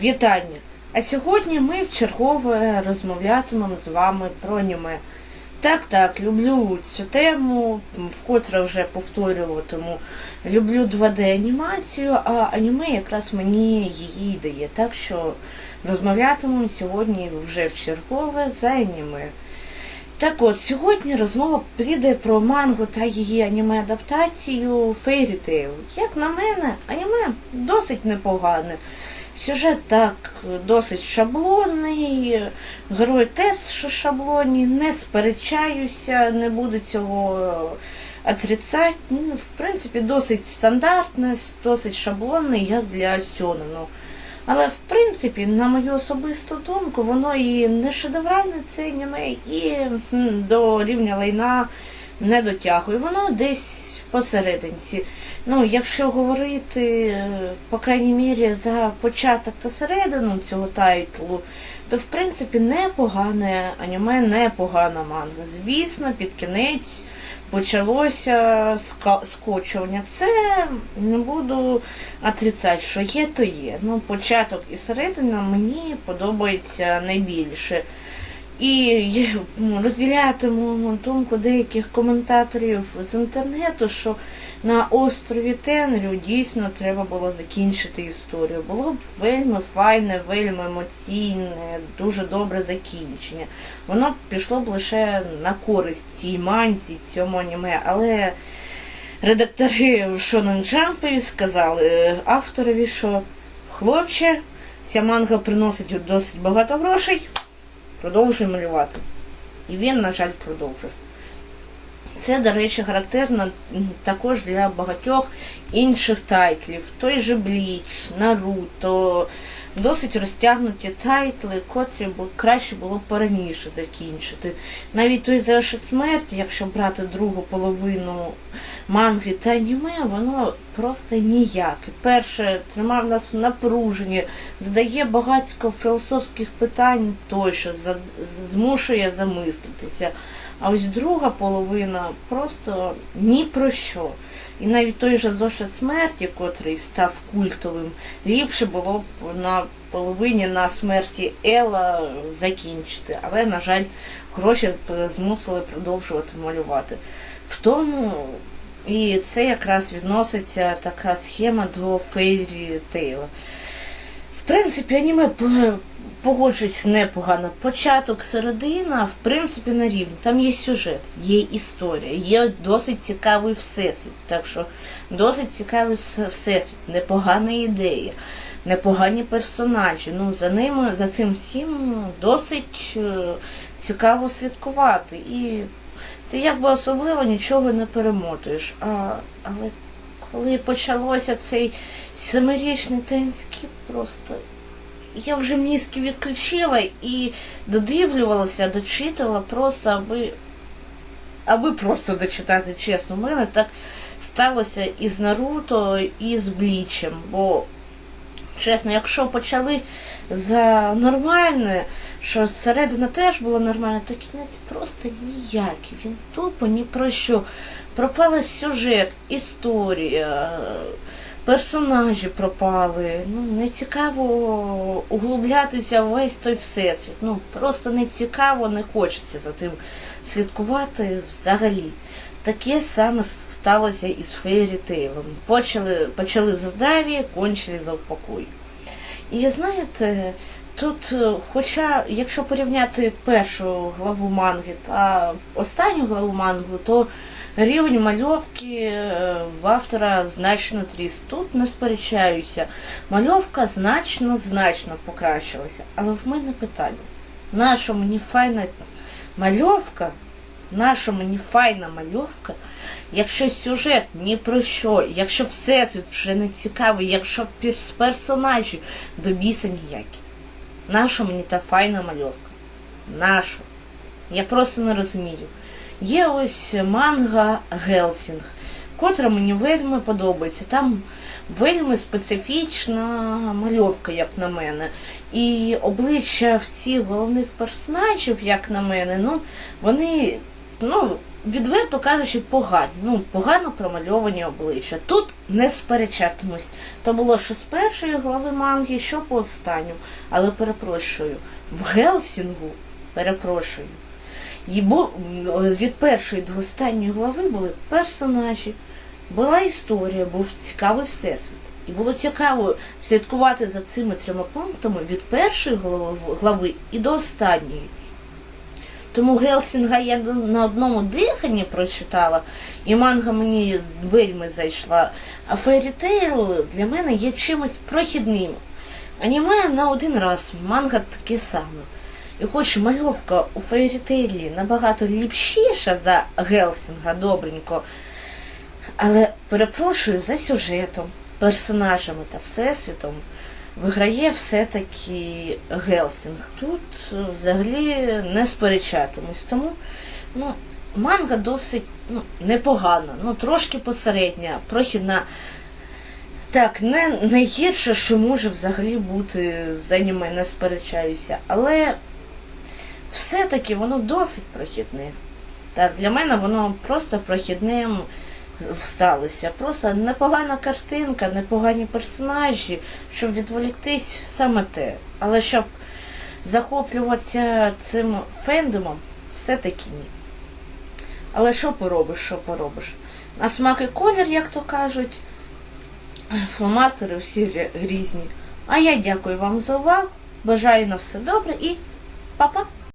Вітання! А сьогодні ми вчергове розмовлятимемо з вами про аніме. Так, так, люблю цю тему, вкотре вже повторюватиму. Люблю 2D-анімацію, а аніме якраз мені її дає. Так що розмовлятимемо сьогодні вже вчергове за аніме. Так от, сьогодні розмова піде про мангу та її аніме-адаптацію Fairy Tail. Як на мене, аніме досить непогане. Сюжет так досить шаблонний, герої теж шаблонні, не сперечаюся, не буду цього отрицати. Ну, в принципі, досить стандартне, досить шаблонне, як для сьонену. Але в принципі, на мою особисту думку, воно і не шедевральне це аніме, і до рівня лайна не дотягує. Воно десь посерединці. Ну, якщо говорити, е, по крайній мірі, за початок та середину цього тайтлу, то в принципі непогане аніме, непогана манга. Звісно, під кінець почалося скочування. Це не буду отрицати, що є, то є. Ну, початок і середина мені подобається найбільше. І розділятиму думку деяких коментаторів з інтернету, що на острові Тенрю дійсно треба було закінчити історію. Було б вельми файне, вельми емоційне, дуже добре закінчення. Воно б пішло б лише на користь цій манці, цьому аніме, але редактори Shonen Jump сказали е, авторові, що хлопче, ця манга приносить досить багато грошей, продовжуй малювати. І він, на жаль, продовжив. Це, до речі, характерно також для багатьох інших тайтлів. Той же Бліч, Наруто, досить розтягнуті тайтли, котрі б краще було б пораніше закінчити. Навіть той зашит смерті, якщо брати другу половину манги та аніме, воно просто ніяке. Перше тримав нас в напруженні, задає багатько філософських питань тощо, змушує замислитися. А ось друга половина просто ні про що. І навіть той же зошит смерті, котрий став культовим, ліпше було б на половині на смерті Ела закінчити. Але, на жаль, гроші змусили продовжувати малювати. В тому і це якраз відноситься така схема до Фейрі Тейла. В принципі, аніме погоджуюсь непогано. Початок, середина, в принципі, на рівні. Там є сюжет, є історія, є досить цікавий всесвіт. Так що досить цікавий всесвіт, непогана ідея, непогані персонажі. Ну, за ними, за цим всім досить е, цікаво слідкувати. І ти якби особливо нічого не перемотуєш. А, але коли почалося цей семирічний таймскіп, просто я вже мізки відключила і додивлювалася, дочитала просто, аби, аби просто дочитати, чесно. У мене так сталося і з Наруто, і з Блічем. Бо, чесно, якщо почали за нормальне, що зсередина теж було нормально, то кінець просто ніякий. Він тупо ні про що. Пропала сюжет, історія, персонажі пропали. Ну, не цікаво углублятися в весь той всесвіт. Ну, просто не цікаво, не хочеться за тим слідкувати взагалі. Таке саме сталося із Фейрі Тейлом. Почали, почали за здраві, кончили за упокой. І знаєте, тут, е, хоча, якщо порівняти першу главу манги та останню главу мангу, то рівень мальовки е, в автора значно зріс. Тут не сперечаюся. Мальовка значно, значно покращилася. Але в мене питання: наша мені файна мальовка? Наша мені файна мальовка? Якщо сюжет ні про що, якщо всесвіт вже не цікавий, якщо персонажі до біса ніякі. Наша мені та файна мальовка? Наша. Я просто не розумію. Є ось манга Гелсінг, котра мені вельми подобається. Там вельми специфічна мальовка, як на мене. І обличчя всіх головних персонажів, як на мене, ну, вони ну, відверто кажучи, погані. Ну, погано промальовані обличчя. Тут не сперечатимусь. То було що з першої глави манги, що по останню. Але перепрошую, в Гелсінгу, перепрошую. Від першої до останньої глави були персонажі, була історія, був цікавий всесвіт. І було цікаво слідкувати за цими трьома пунктами від першої глави- і до останньої. Тому Гелсінга я на одному диханні прочитала, і манга мені вельми зайшла. А Tail для мене є чимось прохідним. Аніме на один раз, манга таке саме. І хоч мальовка у Tail набагато ліпшіша за Гелсінга, добренько, але перепрошую за сюжетом, персонажами та всесвітом виграє все-таки Гелсінг. Тут взагалі не сперечатимусь. Тому ну, манга досить ну, непогана, ну трошки посередня, прохідна. Так, не найгірше, що може взагалі бути з аніме, не сперечаюся, але все-таки воно досить прохідне. Так, для мене воно просто прохідним сталося. Просто непогана картинка, непогані персонажі, щоб відволіктись саме те. Але щоб захоплюватися цим фендомом, все-таки ні. Але що поробиш, що поробиш? На смак і колір, як то кажуть, фломастери всі рі- різні. А я дякую вам за увагу. Бажаю на все добре і па-па!